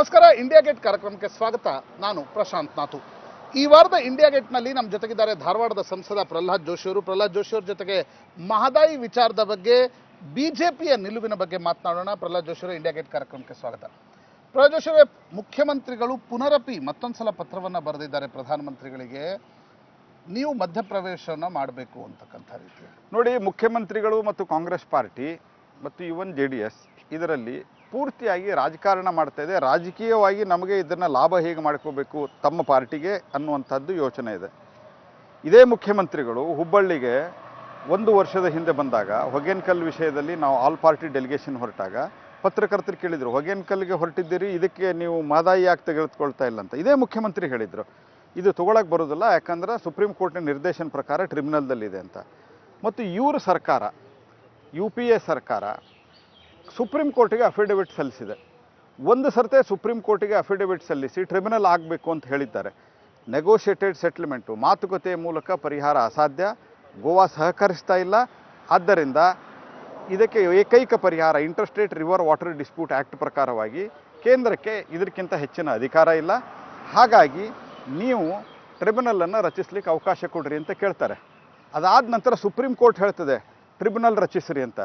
ನಮಸ್ಕಾರ India gate ಕಾರ್ಯಕ್ರಮಕ್ಕೆ ಸ್ವಾಗತ. ನಾನು ಪ್ರಶಾಂತ್ ನಾಥು. ಈ ವಾರದ ಇಂಡಿಯಾ ಗೇಟ್ನಲ್ಲಿ ನಮ್ಮ ಜೊತೆಗಿದ್ದಾರೆ ಧಾರವಾಡದ ಸಂಸದ ಪ್ರಹ್ಲಾದ್ ಜೋಶಿ ಅವರು. ಪ್ರಹ್ಲಾದ್ ಅವ್ರ ಜೊತೆಗೆ ಮಹದಾಯಿ ವಿಚಾರದ ಬಗ್ಗೆ, ಬಿಜೆಪಿಯ ನಿಲುವಿನ ಬಗ್ಗೆ ಮಾತನಾಡೋಣ. ಪ್ರಹ್ಲಾದ್ ಜೋಶಿ ಅವರು ಇಂಡಿಯಾ ಗೇಟ್ ಕಾರ್ಯಕ್ರಮಕ್ಕೆ ಸ್ವಾಗತ. ಪ್ರಹ್ಲಾದ್ ಜೋಶಿ ಅವರೇ, ಮುಖ್ಯಮಂತ್ರಿಗಳು ಪುನರಪಿ ಮತ್ತೊಂದ್ಸಲ ಪತ್ರವನ್ನು ಬರೆದಿದ್ದಾರೆ ಪ್ರಧಾನಮಂತ್ರಿಗಳಿಗೆ. ನೀವು ಮಧ್ಯಪ್ರವೇಶವನ್ನು ಮಾಡಬೇಕು ಅಂತಕ್ಕಂಥ ರೀತಿ. ನೋಡಿ, ಮುಖ್ಯಮಂತ್ರಿಗಳು ಮತ್ತು ಕಾಂಗ್ರೆಸ್ ಪಾರ್ಟಿ ಮತ್ತು ಇವನ್ ಜೆ ಡಿ ಎಸ್ ಇದರಲ್ಲಿ ಪೂರ್ತಿಯಾಗಿ ರಾಜಕಾರಣ ಮಾಡ್ತಾ ಇದೆ. ರಾಜಕೀಯವಾಗಿ ನಮಗೆ ಇದನ್ನು ಲಾಭ ಹೇಗೆ ಮಾಡ್ಕೋಬೇಕು ತಮ್ಮ ಪಾರ್ಟಿಗೆ ಅನ್ನುವಂಥದ್ದು ಯೋಚನೆ ಇದೆ. ಇದೇ ಮುಖ್ಯಮಂತ್ರಿಗಳು ಹುಬ್ಬಳ್ಳಿಗೆ ಒಂದು ವರ್ಷದ ಹಿಂದೆ ಬಂದಾಗ ಹೊಗೇನ್ಕಲ್ ವಿಷಯದಲ್ಲಿ ನಾವು ಆಲ್ ಪಾರ್ಟಿ ಡೆಲಿಗೇಷನ್ ಹೊರಟಾಗ ಪತ್ರಕರ್ತರು ಕೇಳಿದರು, ಹೊಗೇನ್ಕಲ್ಗೆ ಹೊರಟಿದ್ದೀರಿ, ಇದಕ್ಕೆ ನೀವು ಮಾದಾಯಿ ಯಾಕೆ ತೆಗೆದುಕೊಳ್ತಾ ಇಲ್ಲ? ಅಂತ. ಇದೇ ಮುಖ್ಯಮಂತ್ರಿ ಹೇಳಿದರು. ಇದು ತೊಗೊಳಕ್ಕೆ ಬರೋದಿಲ್ಲ, ಯಾಕಂದ್ರೆ ಸುಪ್ರೀಂ ಕೋರ್ಟ್ನ ನಿರ್ದೇಶನ ಪ್ರಕಾರ ಟ್ರಿಬ್ಯುನಲ್ದಲ್ಲಿದೆ ಅಂತ. ಮತ್ತು ಇವರು ಸರ್ಕಾರ, ಯು ಪಿ ಎ ಸರ್ಕಾರ ಸುಪ್ರೀಂ ಕೋರ್ಟಿಗೆ ಅಫಿಡವಿಟ್ ಸಲ್ಲಿಸಿದೆ. ಒಂದು ಸರ್ತೆ ಸುಪ್ರೀಂ ಕೋರ್ಟಿಗೆ ಅಫಿಡವಿಟ್ ಸಲ್ಲಿಸಿ ಟ್ರಿಬ್ಯುನಲ್ ಆಗಬೇಕು ಅಂತ ಹೇಳಿದ್ದಾರೆ. ನೆಗೋಷಿಯೇಟೆಡ್ ಸೆಟ್ಲ್ಮೆಂಟು ಮಾತುಕತೆಯ ಮೂಲಕ ಪರಿಹಾರ ಅಸಾಧ್ಯ, ಗೋವಾ ಸಹಕರಿಸ್ತಾ ಇಲ್ಲ. ಆದ್ದರಿಂದ ಇದಕ್ಕೆ ಏಕೈಕ ಪರಿಹಾರ interstate river water dispute act ಪ್ರಕಾರವಾಗಿ ಕೇಂದ್ರಕ್ಕೆ ಇದಕ್ಕಿಂತ ಹೆಚ್ಚಿನ ಅಧಿಕಾರ ಇಲ್ಲ. ಹಾಗಾಗಿ ನೀವು ಟ್ರಿಬ್ಯುನಲನ್ನು ರಚಿಸ್ಲಿಕ್ಕೆ ಅವಕಾಶ ಕೊಡ್ರಿ ಅಂತ ಕೇಳ್ತಾರೆ. ಅದಾದ ನಂತರ ಸುಪ್ರೀಂ ಕೋರ್ಟ್ ಹೇಳ್ತದೆ ಟ್ರಿಬ್ಯುನಲ್ ರಚಿಸ್ರಿ ಅಂತ.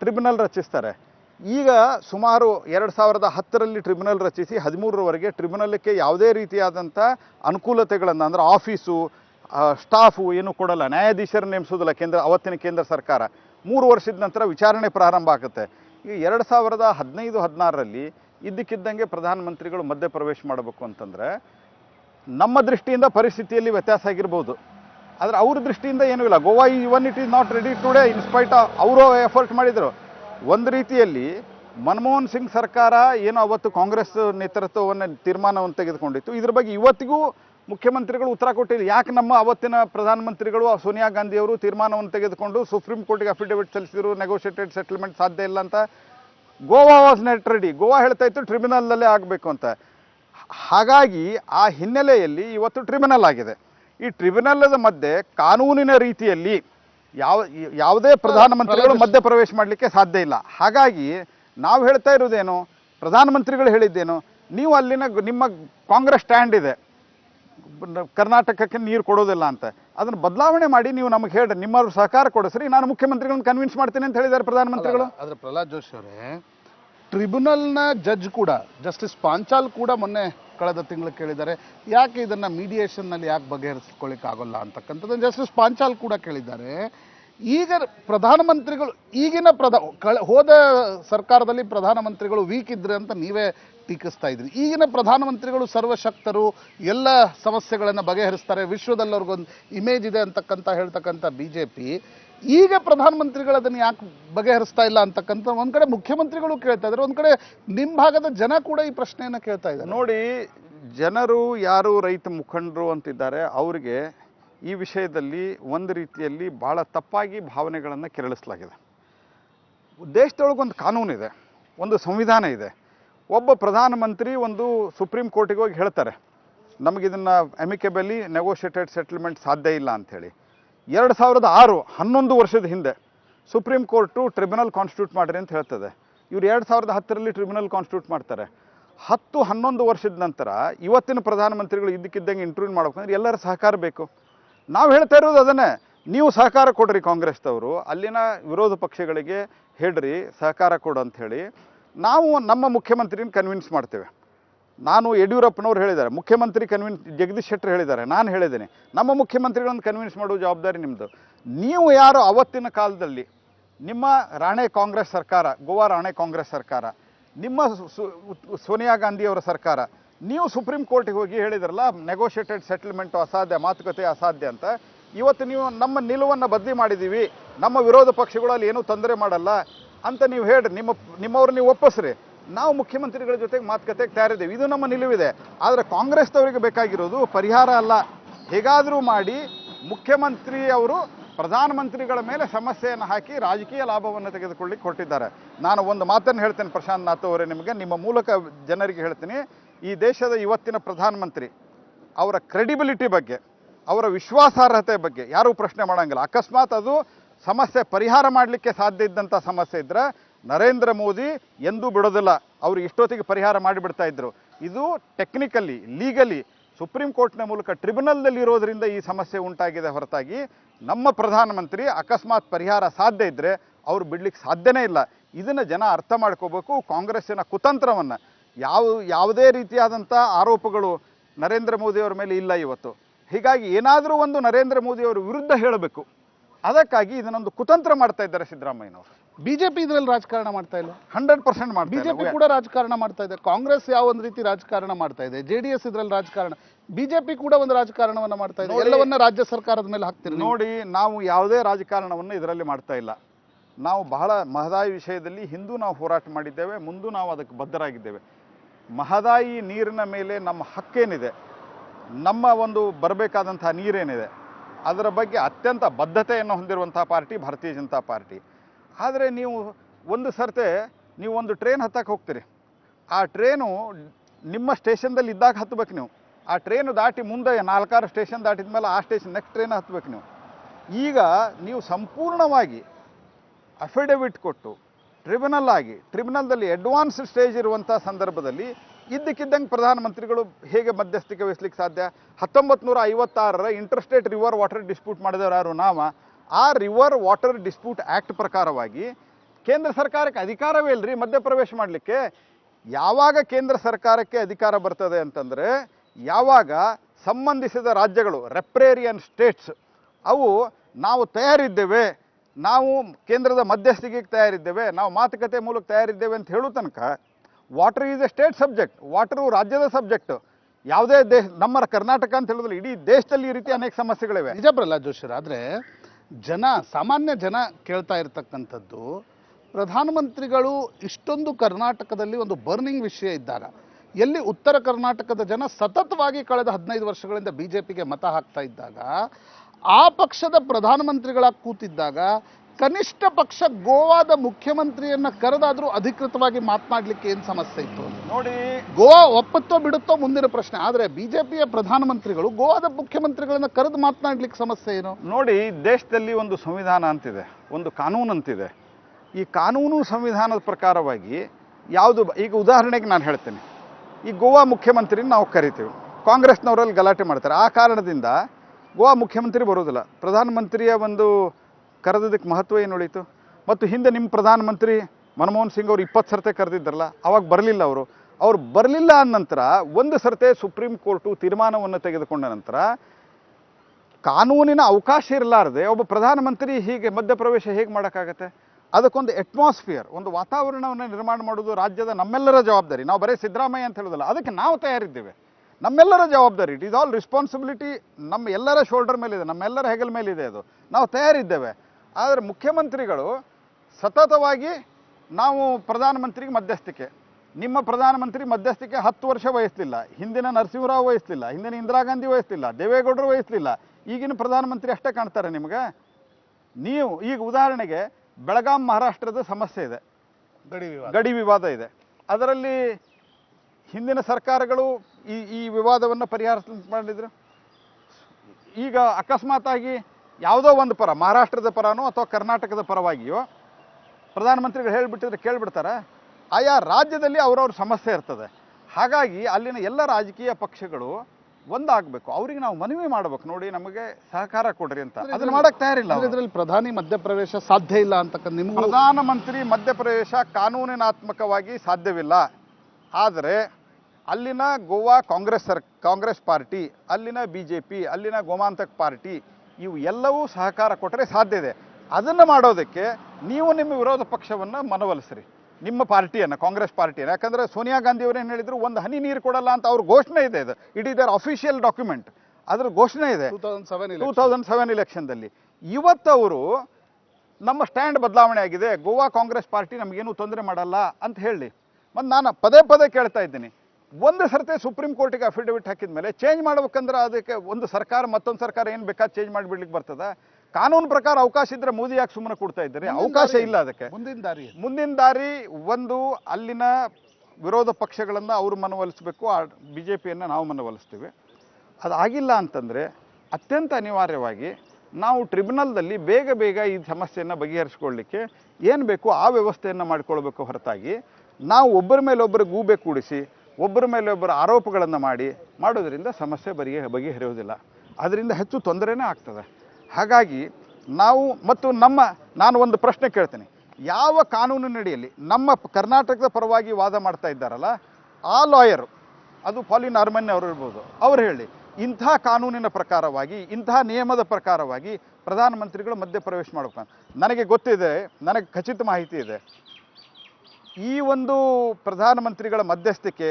ಟ್ರಿಬ್ಯುನಲ್ ರಚಿಸ್ತಾರೆ. ಈಗ ಸುಮಾರು ಎರಡು ಸಾವಿರದ ಹತ್ತರಲ್ಲಿ ಟ್ರಿಬ್ಯುನಲ್ ರಚಿಸಿ ಹದಿಮೂರರವರೆಗೆ ಟ್ರಿಬ್ಯುನಲ್ಗೆ ಯಾವುದೇ ರೀತಿಯಾದಂಥ ಅನುಕೂಲತೆಗಳನ್ನು, ಅಂದರೆ ಆಫೀಸು ಸ್ಟಾಫು ಏನು ಕೊಡಲ್ಲ. ನ್ಯಾಯಾಧೀಶರು ನೇಮಿಸೋದಿಲ್ಲ ಕೇಂದ್ರ, ಅವತ್ತಿನ ಕೇಂದ್ರ ಸರ್ಕಾರ. ಮೂರು ವರ್ಷದ ನಂತರ ವಿಚಾರಣೆ ಪ್ರಾರಂಭ ಆಗುತ್ತೆ. ಈಗ ಎರಡು ಸಾವಿರದ ಹದಿನೈದು, ಹದಿನಾರರಲ್ಲಿ ಇದ್ದಕ್ಕಿದ್ದಂಗೆ ಪ್ರಧಾನಮಂತ್ರಿಗಳು ಮಧ್ಯಪ್ರವೇಶ ಮಾಡಬೇಕು ಅಂತಂದರೆ ನಮ್ಮ ದೃಷ್ಟಿಯಿಂದ ಪರಿಸ್ಥಿತಿಯಲ್ಲಿ ವ್ಯತ್ಯಾಸ ಆಗಿರ್ಬೋದು. ಆದರೆ ಅವ್ರ ದೃಷ್ಟಿಯಿಂದ ಏನೂ ಇಲ್ಲ. Goa even it is not ready today in spite ಅವರು ಎಫರ್ಟ್ ಮಾಡಿದರು. ಒಂದು ರೀತಿಯಲ್ಲಿ ಮನಮೋಹನ್ ಸಿಂಗ್ ಸರ್ಕಾರ ಏನು ಅವತ್ತು ಕಾಂಗ್ರೆಸ್ ನೇತೃತ್ವವನ್ನು ತೀರ್ಮಾನವನ್ನು ತೆಗೆದುಕೊಂಡಿತ್ತು. ಇದ್ರ ಬಗ್ಗೆ ಇವತ್ತಿಗೂ ಮುಖ್ಯಮಂತ್ರಿಗಳು ಉತ್ತರ ಕೊಟ್ಟಿಲ್ಲ. ಯಾಕೆ ನಮ್ಮ ಅವತ್ತಿನ ಪ್ರಧಾನಮಂತ್ರಿಗಳು, ಸೋನಿಯಾ ಗಾಂಧಿಯವರು ತೀರ್ಮಾನವನ್ನು ತೆಗೆದುಕೊಂಡು ಸುಪ್ರೀಂ ಕೋರ್ಟಿಗೆ ಅಫಿಡವಿಟ್ ಸಲ್ಲಿಸಿದ್ರು ನೆಗೋಷಿಯೇಟೆಡ್ ಸೆಟಲ್ಮೆಂಟ್ ಸಾಧ್ಯ ಇಲ್ಲ ಅಂತ Goa was not ready Goa ಹೇಳ್ತಾ ಇತ್ತು ಟ್ರಿಬ್ಯುನಲ್ನಲ್ಲೇ ಆಗಬೇಕು ಅಂತ. ಹಾಗಾಗಿ ಆ ಹಿನ್ನೆಲೆಯಲ್ಲಿ ಇವತ್ತು ಟ್ರಿಬ್ಯುನಲ್ ಆಗಿದೆ. ಈ ಟ್ರಿಬ್ಯುನಲ್ದ ಮಧ್ಯೆ ಕಾನೂನಿನ ರೀತಿಯಲ್ಲಿ ಯಾವ ಯಾವುದೇ ಪ್ರಧಾನಮಂತ್ರಿಗಳು ಮಧ್ಯಪ್ರವೇಶ ಮಾಡಲಿಕ್ಕೆ ಸಾಧ್ಯ ಇಲ್ಲ. ಹಾಗಾಗಿ ನಾವು ಹೇಳ್ತಾ ಇರೋದೇನು ಪ್ರಧಾನಮಂತ್ರಿಗಳು ಹೇಳಿದ್ದೇನು ನೀವು ಅಲ್ಲಿನ ನಿಮ್ಮ ಕಾಂಗ್ರೆಸ್ ಸ್ಟ್ಯಾಂಡ್ ಇದೆ ಕರ್ನಾಟಕಕ್ಕೆ ನೀರು ಕೊಡೋದಿಲ್ಲ ಅಂತ. ಅದನ್ನು ಬದಲಾವಣೆ ಮಾಡಿ ನೀವು ನಮಗೆ ಹೇಳಿ ನಿಮ್ಮ ಸಹಕಾರ ಕೊಡಿಸ್ರಿ ನಾನು ಮುಖ್ಯಮಂತ್ರಿಗಳನ್ನ ಕನ್ವಿನ್ಸ್ ಮಾಡ್ತೀನಿ ಅಂತ ಹೇಳಿದ್ದಾರೆ ಪ್ರಧಾನಮಂತ್ರಿಗಳು ಆದರೆ ಪ್ರಹ್ಲಾದ್ ಜೋಶಿ ಅವರೇ ಟ್ರಿಬ್ಯುನಲ್ನ ಜಡ್ಜ್ ಕೂಡ ಜಸ್ಟಿಸ್ ಪಾಂಚಾಲ್ ಕೂಡ ಮೊನ್ನೆ ಕಳೆದ ತಿಂಗಳು ಕೇಳಿದ್ದಾರೆ. ಯಾಕೆ ಇದನ್ನ ಮೀಡಿಯೇಷನ್ನಲ್ಲಿ ಯಾಕೆ ಬಗೆಹರಿಸ್ಕೊಳ್ಳಿಕ್ಕಾಗಲ್ಲ ಅಂತಕ್ಕಂಥದ್ದು ಜಸ್ಟಿಸ್ ಪಾಂಚಾಲ್ ಕೂಡ ಕೇಳಿದ್ದಾರೆ. ಈಗ ಪ್ರಧಾನಮಂತ್ರಿಗಳು ಈಗಿನ ಪ್ರಧಾ, ಕಳ, ಹೋದ ಸರ್ಕಾರದಲ್ಲಿ ಪ್ರಧಾನಮಂತ್ರಿಗಳು ವೀಕ್ ಇದ್ರೆ ಅಂತ ನೀವೇ ಟೀಕಿಸ್ತಾ ಇದ್ರಿ. ಈಗಿನ ಪ್ರಧಾನಮಂತ್ರಿಗಳು ಸರ್ವಶಕ್ತರು, ಎಲ್ಲ ಸಮಸ್ಯೆಗಳನ್ನು ಬಗೆಹರಿಸ್ತಾರೆ. ವಿಶ್ವದಲ್ಲಿ ಅವ್ರಿಗೊಂದು ಇಮೇಜ್ ಇದೆ ಅಂತಕ್ಕಂಥ ಹೇಳ್ತಕ್ಕಂಥ ಬಿ ಜೆ ಪಿ ಈಗ ಪ್ರಧಾನಮಂತ್ರಿಗಳು ಅದನ್ನು ಯಾಕೆ ಬಗೆಹರಿಸ್ತಾ ಇಲ್ಲ ಅಂತಕ್ಕಂಥ ಒಂದು ಕಡೆ ಮುಖ್ಯಮಂತ್ರಿಗಳು ಕೇಳ್ತಾ ಇದ್ದಾರೆ, ಒಂದು ಕಡೆ ನಿಮ್ಮ ಭಾಗದ ಜನ ಕೂಡ ಈ ಪ್ರಶ್ನೆಯನ್ನ ಕೇಳ್ತಾ ಇದ್ದಾರೆ. ನೋಡಿ, ಜನರು ಯಾರು ರೈತ ಮುಖಂಡರು ಅಂತಿದ್ದಾರೆ, ಅವರಿಗೆ ಈ ವಿಷಯದಲ್ಲಿ ಒಂದು ರೀತಿಯಲ್ಲಿ ಭಾಳ ತಪ್ಪಾಗಿ ಭಾವನೆಗಳನ್ನು ಕೆರಳಿಸಲಾಗಿದೆ. ದೇಶದೊಳಗೊಂದು ಕಾನೂನಿದೆ ಒಂದು ಸಂವಿಧಾನ ಇದೆ. ಒಬ್ಬ ಪ್ರಧಾನಮಂತ್ರಿ ಒಂದು ಸುಪ್ರೀಂ ಕೋರ್ಟಿಗೆ ಹೋಗಿ ಹೇಳ್ತಾರೆ ನಮಗಿದನ್ನು ಅಮಿಕೆಬಲಿ ನೆಗೋಷಿಯೇಟೆಡ್ ಸೆಟಲ್ಮೆಂಟ್ ಸಾಧ್ಯ ಇಲ್ಲ ಅಂಥೇಳಿ ಎರಡು ಸಾವಿರದ ಆರು, ಹನ್ನೊಂದು ವರ್ಷದ ಹಿಂದೆ ಸುಪ್ರೀಂ ಕೋರ್ಟು ಟ್ರಿಬ್ಯುನಲ್ ಕಾನ್ಸ್ಟಿಟ್ಯೂಟ್ ಮಾಡಿರಿ ಅಂತ ಹೇಳ್ತದೆ. ಇವ್ರು ಎರಡು ಸಾವಿರದ ಹತ್ತರಲ್ಲಿ ಟ್ರಿಬ್ಯುನಲ್ ಕಾನ್ಸ್ಟಿಟ್ಯೂಟ್ ಮಾಡ್ತಾರೆ. ಹತ್ತು, ಹನ್ನೊಂದು ವರ್ಷದ ನಂತರ ಇವತ್ತಿನ ಪ್ರಧಾನಮಂತ್ರಿಗಳು ಇದ್ದಕ್ಕಿದ್ದಂಗೆ ಇಂಟರ್ವ್ಯೂ ಮಾಡ್ಬೇಕಂದ್ರೆ ಎಲ್ಲರ ಸಹಕಾರ ಬೇಕು. ನಾವು ಹೇಳ್ತಾ ಇರೋದು ಅದನ್ನೇ. ನೀವು ಸಹಕಾರ ಕೊಡ್ರಿ ಕಾಂಗ್ರೆಸ್ದವರು, ಅಲ್ಲಿನ ವಿರೋಧ ಪಕ್ಷಗಳಿಗೆ ಹೇಳ್ರಿ ಸಹಕಾರ ಕೊಡು ಅಂತ ಹೇಳಿ. ನಾವು ನಮ್ಮ ಮುಖ್ಯಮಂತ್ರಿನ ಕನ್ವಿನ್ಸ್ ಮಾಡ್ತೇವೆ. ನಾನು ಯಡಿಯೂರಪ್ಪನವ್ರು ಹೇಳಿದ್ದಾರೆ, ಮುಖ್ಯಮಂತ್ರಿ ಕನ್ವಿನ್ಸ್, ಜಗದೀಶ್ ಶೆಟ್ಟರ್ ಹೇಳಿದ್ದಾರೆ, ನಾನು ಹೇಳಿದ್ದೇನೆ. ನಮ್ಮ ಮುಖ್ಯಮಂತ್ರಿಗಳನ್ನು ಕನ್ವಿನ್ಸ್ ಮಾಡೋ ಜವಾಬ್ದಾರಿ ನಿಮ್ಮದು ನೀವು ಯಾರು ಅವತ್ತಿನ ಕಾಲದಲ್ಲಿ ನಿಮ್ಮ ರಾಣೆ ಕಾಂಗ್ರೆಸ್ ಸರ್ಕಾರ, ಗೋವಾ ರಾಣೆ ಕಾಂಗ್ರೆಸ್ ಸರ್ಕಾರ, ನಿಮ್ಮ ಸೋನಿಯಾ ಗಾಂಧಿಯವರ ಸರ್ಕಾರ, ನೀವು ಸುಪ್ರೀಂ ಕೋರ್ಟಿಗೆ ಹೋಗಿ ಹೇಳಿದ್ರಲ್ಲ ನೆಗೋಷಿಯೇಟೆಡ್ ಸೆಟಲ್ಮೆಂಟು ಅಸಾಧ್ಯ, ಮಾತುಕತೆ ಅಸಾಧ್ಯ ಅಂತ, ಇವತ್ತು ನೀವು ನಮ್ಮ ನಿಲುವನ್ನು ಬದಲಿ ಮಾಡಿದ್ದೀವಿ, ನಮ್ಮ ವಿರೋಧ ಪಕ್ಷಗಳಲ್ಲಿ ಏನೂ ತೊಂದರೆ ಮಾಡಲ್ಲ ಅಂತ ನೀವು ಹೇಳ್ರಿ, ನಿಮ್ಮ ನಿಮ್ಮವ್ರು ನೀವು ಒಪ್ಪಿಸ್ರಿ. ನಾವು ಮುಖ್ಯಮಂತ್ರಿಗಳ ಜೊತೆಗೆ ಮಾತುಕತೆಗೆ ತಯಾರಿದ್ದೇವೆ. ಇದು ನಮ್ಮ ನಿಲುವಿದೆ. ಆದರೆ ಕಾಂಗ್ರೆಸ್ನವರಿಗೆ ಬೇಕಾಗಿರೋದು ಪರಿಹಾರ ಅಲ್ಲ. ಹೇಗಾದರೂ ಮಾಡಿ ಮುಖ್ಯಮಂತ್ರಿ ಅವರು ಪ್ರಧಾನಮಂತ್ರಿಗಳ ಮೇಲೆ ಸಮಸ್ಯೆಯನ್ನು ಹಾಕಿ ರಾಜಕೀಯ ಲಾಭವನ್ನು ತೆಗೆದುಕೊಳ್ಳಿ ಹೊರಟಿದ್ದಾರೆ. ನಾನು ಒಂದು ಮಾತನ್ನು ಹೇಳ್ತೇನೆ ಪ್ರಶಾಂತ್ ನಾಥ್ ಅವರೇ ನಿಮಗೆ. ನಿಮ್ಮ ಮೂಲಕ ಜನರಿಗೆ ಹೇಳ್ತೀನಿ. ಈ ದೇಶದ ಇವತ್ತಿನ ಪ್ರಧಾನಮಂತ್ರಿ ಅವರ ಕ್ರೆಡಿಬಿಲಿಟಿ ಬಗ್ಗೆ, ಅವರ ವಿಶ್ವಾಸಾರ್ಹತೆ ಬಗ್ಗೆ ಯಾರೂ ಪ್ರಶ್ನೆ ಮಾಡೋಂಗಿಲ್ಲ. ಅಕಸ್ಮಾತ್ ಅದು ಸಮಸ್ಯೆ ಪರಿಹಾರ ಮಾಡಲಿಕ್ಕೆ ಸಾಧ್ಯ ಇದ್ದಂಥ ಸಮಸ್ಯೆ ಇದ್ದರೆ ನರೇಂದ್ರ ಮೋದಿ ಎಂದೂ ಬಿಡೋದಿಲ್ಲ. ಅವರು ಇಷ್ಟೊತ್ತಿಗೆ ಪರಿಹಾರ ಮಾಡಿಬಿಡ್ತಾ ಇದ್ರು. ಇದು ಟೆಕ್ನಿಕಲಿ ಲೀಗಲಿ ಸುಪ್ರೀಂ ಕೋರ್ಟ್ನ ಮೂಲಕ ಟ್ರಿಬ್ಯುನಲ್ದಲ್ಲಿ ಇರೋದ್ರಿಂದ ಈ ಸಮಸ್ಯೆ ಉಂಟಾಗಿದೆ ಹೊರತಾಗಿ. ನಮ್ಮ ಪ್ರಧಾನಮಂತ್ರಿ ಅಕಸ್ಮಾತ್ ಪರಿಹಾರ ಸಾಧ್ಯ ಇದ್ದರೆ ಅವರು ಬಿಡ್ಲಿಕ್ಕೆ ಸಾಧ್ಯನೇ ಇಲ್ಲ. ಇದನ್ನು ಜನ ಅರ್ಥ ಮಾಡ್ಕೋಬೇಕು, ಕಾಂಗ್ರೆಸ್ಸಿನ ಕುತಂತ್ರವನ್ನು. ಯಾವ, ಯಾವುದೇ ರೀತಿಯಾದಂಥ ಆರೋಪಗಳು ನರೇಂದ್ರ ಮೋದಿಯವರ ಮೇಲೆ ಇಲ್ಲ ಇವತ್ತು. ಹೀಗಾಗಿ ಏನಾದರೂ ಒಂದು ನರೇಂದ್ರ ಮೋದಿಯವರ ವಿರುದ್ಧ ಹೇಳಬೇಕು. ಅದಕ್ಕಾಗಿ ಇದನ್ನೊಂದು ಕುತಂತ್ರ ಮಾಡ್ತಾ ಇದ್ದಾರೆ ಸಿದ್ದರಾಮಯ್ಯನವರು. ಬಿಜೆಪಿ ಇದ್ರಲ್ಲಿ ರಾಜಕಾರಣ ಮಾಡ್ತಾ ಇಲ್ಲ. ಹಂಡ್ರೆಡ್ ಪರ್ಸೆಂಟ್ ಮಾಡಿ ಬಿಜೆಪಿ ಕೂಡ ರಾಜಕಾರಣ ಮಾಡ್ತಾ ಇದೆ. ಕಾಂಗ್ರೆಸ್ ಯಾವ ಒಂದು ರೀತಿ ರಾಜಕಾರಣ ಮಾಡ್ತಾ ಇದೆ? ಜೆಡಿಎಸ್ ಇದ್ರಲ್ಲಿ ರಾಜಕಾರಣ. ಬಿಜೆಪಿ ಕೂಡ ಒಂದು ರಾಜಕಾರಣವನ್ನ ಮಾಡ್ತಾ ಇದೆ. ಎಲ್ಲವನ್ನ ರಾಜ್ಯ ಸರ್ಕಾರದ ಮೇಲೆ ಹಾಕ್ತೀರಿ ನೋಡಿ ನಾವು ಯಾವುದೇ ರಾಜಕಾರಣವನ್ನು ಇದರಲ್ಲಿ ಮಾಡ್ತಾ ಇಲ್ಲ. ನಾವು ಬಹಳ ಮಹದಾಯಿ ವಿಷಯದಲ್ಲಿ ಹಿಂದೂ ನಾವು ಹೋರಾಟ ಮಾಡಿದ್ದೇವೆ ಮುಂದೂ ನಾವು ಅದಕ್ಕೆ ಬದ್ಧರಾಗಿದ್ದೇವೆ. ಮಹದಾಯಿ ನೀರಿನ ಮೇಲೆ ನಮ್ಮ ಹಕ್ಕೇನಿದೆ? ನಮ್ಮ ಒಂದು ಬರಬೇಕಾದಂತಹ ನೀರೇನಿದೆ? ಅದರ ಬಗ್ಗೆ ಅತ್ಯಂತ ಬದ್ಧತೆಯನ್ನು ಹೊಂದಿರುವಂತಹ ಪಾರ್ಟಿ ಭಾರತೀಯ ಜನತಾ ಪಾರ್ಟಿ. ಆದರೆ ನೀವು ಒಂದು ಸರ್ತೆ ನೀವು ಒಂದು ಟ್ರೈನ್ ಹತ್ತಕ್ಕೆ ಹೋಗ್ತೀರಿ. ಆ ಟ್ರೇನು ನಿಮ್ಮ ಸ್ಟೇಷನ್ದಲ್ಲಿ ಇದ್ದಾಗ ಹತ್ಬೇಕು ನೀವು. ಆ ಟ್ರೈನು ದಾಟಿ ಮುಂದೆ ನಾಲ್ಕಾರು ಸ್ಟೇಷನ್ ದಾಟಿದ ಮೇಲೆ ಆ ಸ್ಟೇಷನ್ ನೆಕ್ಸ್ಟ್ ಟ್ರೈನ್ ಹತ್ಬೇಕು ನೀವು. ಈಗ ನೀವು ಸಂಪೂರ್ಣವಾಗಿ ಅಫಿಡವಿಟ್ ಕೊಟ್ಟು ಟ್ರಿಬ್ಯುನಲ್ ಆಗಿ ಟ್ರಿಬ್ಯುನಲ್ದಲ್ಲಿ ಅಡ್ವಾನ್ಸ್ ಸ್ಟೇಜ್ ಇರುವಂಥ ಸಂದರ್ಭದಲ್ಲಿ ಇದ್ದಕ್ಕಿದ್ದಂಗೆ ಪ್ರಧಾನಮಂತ್ರಿಗಳು ಹೇಗೆ ಮಧ್ಯಸ್ಥಿಕೆ ವಹಿಸ್ಲಿಕ್ಕೆ ಸಾಧ್ಯ? ಹತ್ತೊಂಬತ್ತು ನೂರ ಐವತ್ತಾರರ ಇಂಟರ್ಸ್ಟೇಟ್ ರಿವರ್ ವಾಟರ್ ಡಿಸ್ಪ್ಯೂಟ್ ಮಾಡಿದವರು ಯಾರು? ನಾವ. ಆ ರಿವರ್ ವಾಟರ್ ಡಿಸ್ಪ್ಯೂಟ್ ಆ್ಯಕ್ಟ್ ಪ್ರಕಾರವಾಗಿ ಕೇಂದ್ರ ಸರ್ಕಾರಕ್ಕೆ ಅಧಿಕಾರವೇ ಇಲ್ಲರಿ ಮಧ್ಯಪ್ರವೇಶ ಮಾಡಲಿಕ್ಕೆ. ಯಾವಾಗ ಕೇಂದ್ರ ಸರ್ಕಾರಕ್ಕೆ ಅಧಿಕಾರ ಬರ್ತದೆ ಅಂತಂದರೆ, ಯಾವಾಗ ಸಂಬಂಧಿಸಿದ ರಾಜ್ಯಗಳು ರೆಪ್ರೇರಿಯನ್ ಸ್ಟೇಟ್ಸ್ ಅವು ನಾವು ತಯಾರಿದ್ದೇವೆ, ನಾವು ಕೇಂದ್ರದ ಮಧ್ಯಸ್ಥಿಕೆಗೆ ತಯಾರಿದ್ದೇವೆ, ನಾವು ಮಾತುಕತೆ ಮೂಲಕ ತಯಾರಿದ್ದೇವೆ ಅಂತ ಹೇಳೋ ತನಕ water is a state subject water ರಾಜ್ಯದ ಸಬ್ಜೆಕ್ಟ್ ಯಾವುದೇ ದೇಶ, ನಮ್ಮ ಕರ್ನಾಟಕ ಅಂತ ಹೇಳಿದ್ರೆ ಇಡೀ ದೇಶದಲ್ಲಿ ಈ ರೀತಿ ಅನೇಕ ಸಮಸ್ಯೆಗಳಿವೆ. ನಿಜ ಪ್ರಹ್ಲಾದ್ ಜೋಶಿರ್ ಆದರೆ ಜನ, ಸಾಮಾನ್ಯ ಜನ ಕೇಳ್ತಾ ಇರ್ತಕ್ಕಂಥದ್ದು, ಪ್ರಧಾನಮಂತ್ರಿಗಳು ಇಷ್ಟೊಂದು ಕರ್ನಾಟಕದಲ್ಲಿ ಒಂದು ಬರ್ನಿಂಗ್ ವಿಷಯ ಇದ್ದಾಗ ಎಲ್ಲಿ ಉತ್ತರ ಕರ್ನಾಟಕದ ಜನ ಸತತವಾಗಿ ಕಳೆದ ಹದಿನೈದು ವರ್ಷಗಳಿಂದ ಬಿ ಜೆ ಪಿಗೆ ಮತ ಹಾಕ್ತಾ ಇದ್ದಾಗ, ಆ ಪಕ್ಷದ ಪ್ರಧಾನಮಂತ್ರಿಗಳಾಗಿ ಕೂತಿದ್ದಾಗ ಕನಿಷ್ಠ ಪಕ್ಷ ಗೋವಾದ ಮುಖ್ಯಮಂತ್ರಿಯನ್ನ ಕರೆದಾದ್ರೂ ಅಧಿಕೃತವಾಗಿ ಮಾತನಾಡ್ಲಿಕ್ಕೆ ಏನು ಸಮಸ್ಯೆ ಇತ್ತು? ನೋಡಿ ಗೋವಾ ಒಪ್ಪತ್ತೋ ಬಿಡುತ್ತೋ ಮುಂದಿನ ಪ್ರಶ್ನೆ. ಆದರೆ ಬಿಜೆಪಿಯ ಪ್ರಧಾನಮಂತ್ರಿಗಳು ಗೋವಾದ ಮುಖ್ಯಮಂತ್ರಿಗಳನ್ನ ಕರೆದು ಮಾತನಾಡ್ಲಿಕ್ಕೆ ಸಮಸ್ಯೆ ಏನು? ನೋಡಿ ದೇಶದಲ್ಲಿ ಒಂದು ಸಂವಿಧಾನ ಅಂತಿದೆ ಒಂದು ಕಾನೂನು ಅಂತಿದೆ. ಈ ಕಾನೂನು ಸಂವಿಧಾನದ ಪ್ರಕಾರವಾಗಿ ಯಾವುದು ಈಗ ಉದಾಹರಣೆಗೆ ನಾನು ಹೇಳ್ತೇನೆ. ಈ ಗೋವಾ ಮುಖ್ಯಮಂತ್ರಿನ ನಾವು ಕರಿತೀವಿ. ಕಾಂಗ್ರೆಸ್ನವರಲ್ಲಿ ಗಲಾಟೆ ಮಾಡ್ತಾರೆ. ಆ ಕಾರಣದಿಂದ ಗೋವಾ ಮುಖ್ಯಮಂತ್ರಿ ಬರೋದಿಲ್ಲ ಪ್ರಧಾನಮಂತ್ರಿಯ ಒಂದು ಕರೆದದಕ್ಕೆ ಮಹತ್ವ ಏನು ಉಳಿತು ಮತ್ತು ಹಿಂದೆ ನಿಮ್ಮ ಪ್ರಧಾನಮಂತ್ರಿ ಮನಮೋಹನ್ ಸಿಂಗ್ ಅವರು ಇಪ್ಪತ್ತು ಸರ್ತೆ ಕರೆದಿದ್ದರಲ್ಲ, ಅವಾಗ ಬರಲಿಲ್ಲ ಅವರು. ಅವ್ರು ಬರಲಿಲ್ಲ ಅಂದ ನಂತರ ಒಂದು ಸರ್ತೆ ಸುಪ್ರೀಂ ಕೋರ್ಟು ತೀರ್ಮಾನವನ್ನು ತೆಗೆದುಕೊಂಡ ನಂತರ ಕಾನೂನಿನ ಅವಕಾಶ ಇರಲಾರದೆ ಒಬ್ಬ ಪ್ರಧಾನಮಂತ್ರಿ ಹೀಗೆ ಮಧ್ಯಪ್ರವೇಶ ಹೇಗೆ ಮಾಡೋಕ್ಕಾಗತ್ತೆ? ಅದಕ್ಕೊಂದು ಅಟ್ಮಾಸ್ಫಿಯರ್ ಒಂದು ವಾತಾವರಣವನ್ನು ನಿರ್ಮಾಣ ಮಾಡೋದು ರಾಜ್ಯದ ನಮ್ಮೆಲ್ಲರ ಜವಾಬ್ದಾರಿ. ನಾವು ಬರೀ ಸಿದ್ದರಾಮಯ್ಯ ಅಂತ ಹೇಳೋದಲ್ಲ, ಅದಕ್ಕೆ ನಾವು ತಯಾರಿದ್ದೇವೆ. ನಮ್ಮೆಲ್ಲರ ಜವಾಬ್ದಾರಿ ಇಟ್ ಈಸ್ ಆಲ್ ರೆಸ್ಪಾನ್ಸಿಬಿಲಿಟಿ ನಮ್ಮ ಎಲ್ಲರ ಶೋಲ್ಡರ್ ಮೇಲಿದೆ, ನಮ್ಮೆಲ್ಲರ ಹೆಗಲ ಮೇಲಿದೆ ಅದು. ನಾವು ತಯಾರಿದ್ದೇವೆ. ಆದರೆ ಮುಖ್ಯಮಂತ್ರಿಗಳು ಸತತವಾಗಿ ನಾವು ಪ್ರಧಾನಮಂತ್ರಿಗೆ ಮಧ್ಯಸ್ಥಿಕೆ. ನಿಮ್ಮ ಪ್ರಧಾನಮಂತ್ರಿ ಮಧ್ಯಸ್ಥಿಕೆ ಹತ್ತು ವರ್ಷ ವಹಿಸಲಿಲ್ಲ ಹಿಂದಿನ ನರಸಿಂಹರಾವ್ ವಹಿಸಲಿಲ್ಲ ಹಿಂದಿನ ಇಂದಿರಾ ಗಾಂಧಿ ವಹಿಸಲಿಲ್ಲ ದೇವೇಗೌಡರು ವಹಿಸಲಿಲ್ಲ ಈಗಿನ ಪ್ರಧಾನಮಂತ್ರಿ ಅಷ್ಟೇ ಕಾಣ್ತಾರೆ ನಿಮಗೆ. ನೀವು ಈಗ ಉದಾಹರಣೆಗೆ ಬೆಳಗಾಂ ಮಹಾರಾಷ್ಟ್ರದ ಸಮಸ್ಯೆ ಇದೆ. ಗಡಿ ವಿವಾದ. ಗಡಿ ವಿವಾದ ಇದೆ. ಅದರಲ್ಲಿ ಹಿಂದಿನ ಸರ್ಕಾರಗಳು ಈ ಈ ವಿವಾದವನ್ನು ಪರಿಹಾರ ಮಾಡಿದ್ರು. ಈಗ ಅಕಸ್ಮಾತಾಗಿ ಯಾವುದೋ ಒಂದು ಪರ ಮಹಾರಾಷ್ಟ್ರದ ಪರನೋ ಅಥವಾ ಕರ್ನಾಟಕದ ಪರವಾಗಿಯೋ ಪ್ರಧಾನಮಂತ್ರಿಗಳು ಹೇಳಿಬಿಟ್ಟಿದ್ರೆ ಕೇಳ್ಬಿಡ್ತಾರ? ಆಯಾ ರಾಜ್ಯದಲ್ಲಿ ಅವರವ್ರ ಸಮಸ್ಯೆ ಇರ್ತದೆ. ಹಾಗಾಗಿ ಅಲ್ಲಿನ ಎಲ್ಲ ರಾಜಕೀಯ ಪಕ್ಷಗಳು ಒಂದಾಗಬೇಕು. ಅವರಿಗೆ ನಾವು ಮನವಿ ಮಾಡಬೇಕು. ನೋಡಿ ನಮಗೆ ಸಹಕಾರ ಕೊಡ್ರಿ ಅಂತ. ಅದನ್ನ ಮಾಡಕ್ ತಯಾರಿಲ್ಲ ಇದರಲ್ಲಿ ಪ್ರಧಾನಿ ಮಧ್ಯಪ್ರವೇಶ ಸಾಧ್ಯ ಇಲ್ಲ ಅಂತ ನಿಮ್ಮ ಪ್ರಧಾನಮಂತ್ರಿ ಮಧ್ಯಪ್ರವೇಶ ಕಾನೂನಿನಾತ್ಮಕವಾಗಿ ಸಾಧ್ಯವಿಲ್ಲ. ಆದರೆ ಅಲ್ಲಿನ ಗೋವಾ ಕಾಂಗ್ರೆಸ್ ಸರ್ ಕಾಂಗ್ರೆಸ್ ಪಾರ್ಟಿ ಅಲ್ಲಿನ ಬಿ ಜೆ ಪಿ ಅಲ್ಲಿನ ಗೋಮಾಂತಕ್ ಪಾರ್ಟಿ ಇವು ಎಲ್ಲವೂ ಸಹಕಾರ ಕೊಟ್ಟರೆ ಸಾಧ್ಯ ಇದೆ. ಅದನ್ನು ಮಾಡೋದಕ್ಕೆ ನೀವು ನಿಮ್ಮ ವಿರೋಧ ಪಕ್ಷವನ್ನು ಮನವೊಲಿಸ್ರಿ. ನಿಮ್ಮ ಪಾರ್ಟಿಯನ್ನು ಕಾಂಗ್ರೆಸ್ ಪಾರ್ಟಿಯನ್ನು. ಯಾಕಂದರೆ ಸೋನಿಯಾ ಗಾಂಧಿ ಏನು ಹೇಳಿದ್ರು? ಒಂದು ಹನಿ ನೀರು ಕೊಡಲ್ಲ ಅಂತ ಅವ್ರ ಘೋಷಣೆ ಇದೆ ಇದು it is their official document ಅದ್ರ ಘೋಷಣೆ ಇದೆ. Two thousand seven two thousand seven ಇಲೆಕ್ಷನ್ದಲ್ಲಿ ಇವತ್ತವರು ನಮ್ಮ ಸ್ಟ್ಯಾಂಡ್ ಬದಲಾವಣೆ ಆಗಿದೆ. ಗೋವಾ ಕಾಂಗ್ರೆಸ್ ಪಾರ್ಟಿ ನಮಗೇನು ತೊಂದರೆ ಮಾಡಲ್ಲ ಅಂತ ಹೇಳಿ. ಮತ್ತು ನಾನು ಪದೇ ಪದೇ ಕೇಳ್ತಾ ಇದ್ದೀನಿ. ಒಂದು ಸರ್ತೆ ಸುಪ್ರೀಂ ಕೋರ್ಟಿಗೆ ಅಫಿಡವಿಟ್ ಹಾಕಿದ ಮೇಲೆ ಚೇಂಜ್ ಮಾಡ್ಬೇಕಂದ್ರೆ ಅದಕ್ಕೆ ಒಂದು ಸರ್ಕಾರ ಮತ್ತೊಂದು ಸರ್ಕಾರ ಏನು ಬೇಕಾದ ಚೇಂಜ್ ಮಾಡಿಬಿಡ್ಲಿಕ್ಕೆ ಬರ್ತದ? ಕಾನೂನು ಪ್ರಕಾರ ಅವಕಾಶ ಇದ್ರೆ ಮೋದಿ ಯಾಕೆ ಸುಮ್ಮನೆ ಕೊಡ್ತಾ ಇದ್ದಾರೆ? ಅವಕಾಶ ಇಲ್ಲ ಅದಕ್ಕೆ. ಮುಂದಿನ ದಾರಿ? ಮುಂದಿನ ದಾರಿ ಒಂದು ಅಲ್ಲಿನ ವಿರೋಧ ಪಕ್ಷಗಳನ್ನು ಅವರು ಮನವೊಲಿಸಬೇಕು ಆ ಬಿ ಜೆ ಪಿಯನ್ನು ನಾವು ಮನವೊಲಿಸ್ತೀವಿ. ಅದಾಗಿಲ್ಲ ಅಂತಂದರೆ ಅತ್ಯಂತ ಅನಿವಾರ್ಯವಾಗಿ ನಾವು ಟ್ರಿಬ್ಯುನಲ್ದಲ್ಲಿ ಬೇಗ ಬೇಗ ಈ ಸಮಸ್ಯೆಯನ್ನು ಬಗೆಹರಿಸ್ಕೊಳ್ಳಿಕ್ಕೆ ಏನು ಬೇಕು ಆ ವ್ಯವಸ್ಥೆಯನ್ನು ಮಾಡಿಕೊಳ್ಬೇಕು ಹೊರತಾಗಿ ನಾವು ಒಬ್ಬರ ಮೇಲೆ ಒಬ್ಬರು ಗೂಬೆ ಕೂಡಿಸಿ ಒಬ್ಬರ ಮೇಲೆ ಒಬ್ಬರು ಆರೋಪಗಳನ್ನು ಮಾಡಿ, ಮಾಡೋದರಿಂದ ಸಮಸ್ಯೆ ಬರಿಗೆ ಬಗೆಹರಿಯೋದಿಲ್ಲ ಅದರಿಂದ ಹೆಚ್ಚು ತೊಂದರೆನೇ ಆಗ್ತದೆ. ಹಾಗಾಗಿ ನಾವು ಮತ್ತು ನಮ್ಮ, ನಾನು ಒಂದು ಪ್ರಶ್ನೆ ಕೇಳ್ತೀನಿ. ಯಾವ ಕಾನೂನಿನಡಿಯಲ್ಲಿ ನಮ್ಮ ಕರ್ನಾಟಕದ ಪರವಾಗಿ ವಾದ ಮಾಡ್ತಾ ಇದ್ದಾರಲ್ಲ, ಆ ಲಾಯರು, ಅದು ಪಾಲಿನ್ ಅರ್ಮನ್ ಅವರು ಇರ್ಬೋದು ಅವ್ರು ಹೇಳಿ, ಇಂಥ ಕಾನೂನಿನ ಪ್ರಕಾರವಾಗಿ ಇಂತಹ ನಿಯಮದ ಪ್ರಕಾರವಾಗಿ ಪ್ರಧಾನಮಂತ್ರಿಗಳು ಮಧ್ಯಪ್ರವೇಶ ಮಾಡಬೇಕು ನನಗೆ ಗೊತ್ತಿದೆ, ನನಗೆ ಖಚಿತ ಮಾಹಿತಿ ಇದೆ. ಈ ಒಂದು ಪ್ರಧಾನಮಂತ್ರಿಗಳ ಮಧ್ಯಸ್ಥಿಕೆ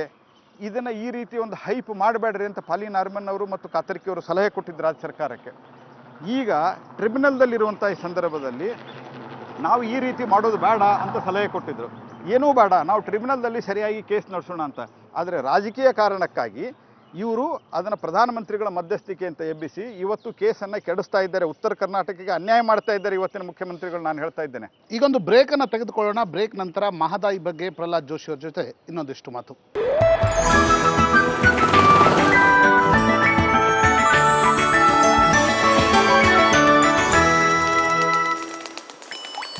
ಇದನ್ನು ಈ ರೀತಿ ಒಂದು ಹೈಪ್ ಮಾಡಬೇಡ್ರಿ ಅಂತ ಪಾಲಿನ್ ಅರ್ಮನ್ ಅವರು ಮತ್ತು ಕಾತರ್ಕಿಯವರು ಸಲಹೆ ಕೊಟ್ಟಿದ್ದು ರಾಜ್ಯ ಸರ್ಕಾರಕ್ಕೆ. ಈಗ ಟ್ರಿಬ್ಯುನಲ್ದಲ್ಲಿರುವಂಥ ಈ ಸಂದರ್ಭದಲ್ಲಿ ನಾವು ಈ ರೀತಿ ಮಾಡೋದು ಬೇಡ ಅಂತ ಸಲಹೆ ಕೊಟ್ಟಿದ್ರು. ಏನೂ ಬೇಡ, ನಾವು ಟ್ರಿಬ್ಯುನಲ್ದಲ್ಲಿ ಸರಿಯಾಗಿ ಕೇಸ್ ನಡೆಸೋಣ ಅಂತ. ಆದರೆ ರಾಜಕೀಯ ಕಾರಣಕ್ಕಾಗಿ ಇವರು ಅದನ್ನು ಪ್ರಧಾನಮಂತ್ರಿಗಳ ಮಧ್ಯಸ್ಥಿಕೆ ಅಂತ ಎಬ್ಬಿಸಿ ಇವತ್ತು ಕೇಸನ್ನು ಕೆಡಿಸ್ತಾ ಇದ್ದಾರೆ. ಉತ್ತರ ಕರ್ನಾಟಕಕ್ಕೆ ಅನ್ಯಾಯ ಮಾಡ್ತಾ ಇದ್ದಾರೆ ಇವತ್ತಿನ ಮುಖ್ಯಮಂತ್ರಿಗಳು ನಾನು ಹೇಳ್ತಾ ಇದ್ದೇನೆ. ಈಗೊಂದು ಬ್ರೇಕನ್ನು ತೆಗೆದುಕೊಳ್ಳೋಣ. ಬ್ರೇಕ್ ನಂತರ ಮಹದಾಯಿ ಬಗ್ಗೆ ಪ್ರಹ್ಲಾದ್ ಜೋಶಿ ಜೊತೆ ಇನ್ನೊಂದಿಷ್ಟು ಮಾತು.